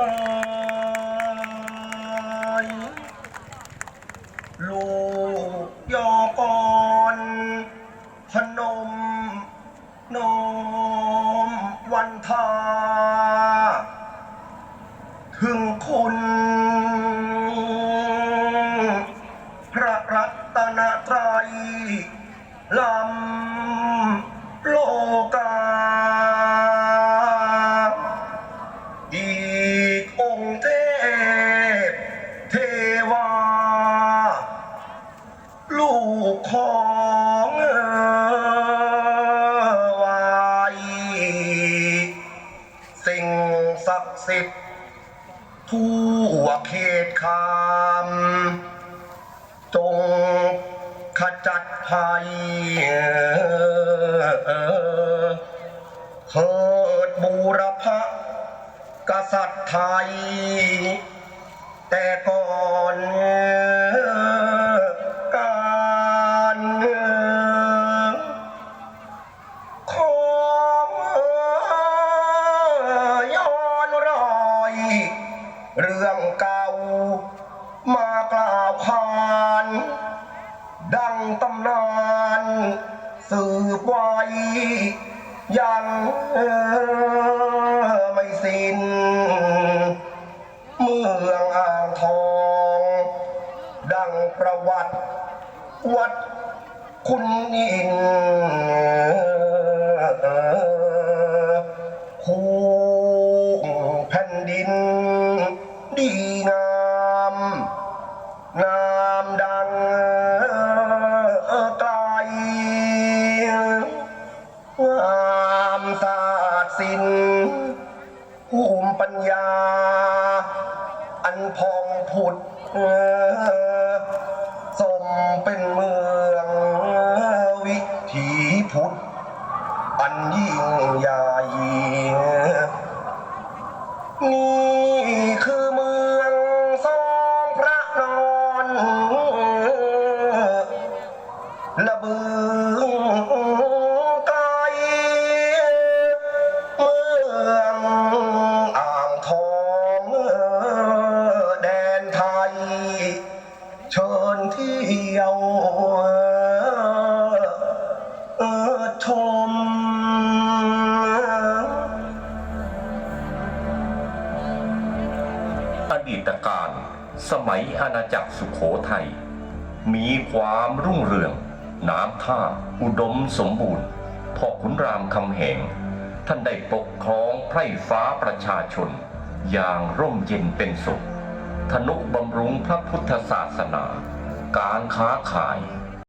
ตอลูกยอกอนพนมนมวันทา ถึงคุณพระรัตนตรัยลำโลกา ของเอ่อวายสิ่งศักดิ์สิทธิ์ทั่วเขตคามจงขจัดภัยเถิดบูรพกษัตริย์ไทย แต่ก่อน เรื่องเก่ามากล่าวขานดังตำนานสืบไว้ยังไม่สิ้น เมืองอ่างทอง ดังประวัติ วัดคุณอินคู ดีงามงามดังไกลงามศาสตร์ศิลป์ภูมิปัญญา อันพองผุดสมเป็นเมืองวิถีพุทธอันยิ่งใหญ่นี่ ระเบืองไกลเมืองอ่างทองแดนไทย เชิญเที่ยวชมอดีตการสมัยอาณาจักรสุขโขทัยมีความรุ่งเรือง น้ำท่าอุดมสมบูรณ์พ่อขุนรามคำแหง ท่านได้ปกครองไพร่ฟ้าประชาชน อย่างร่มเย็นเป็นสุขธนุบำรุงพระพุทธศาสนา การค้าขาย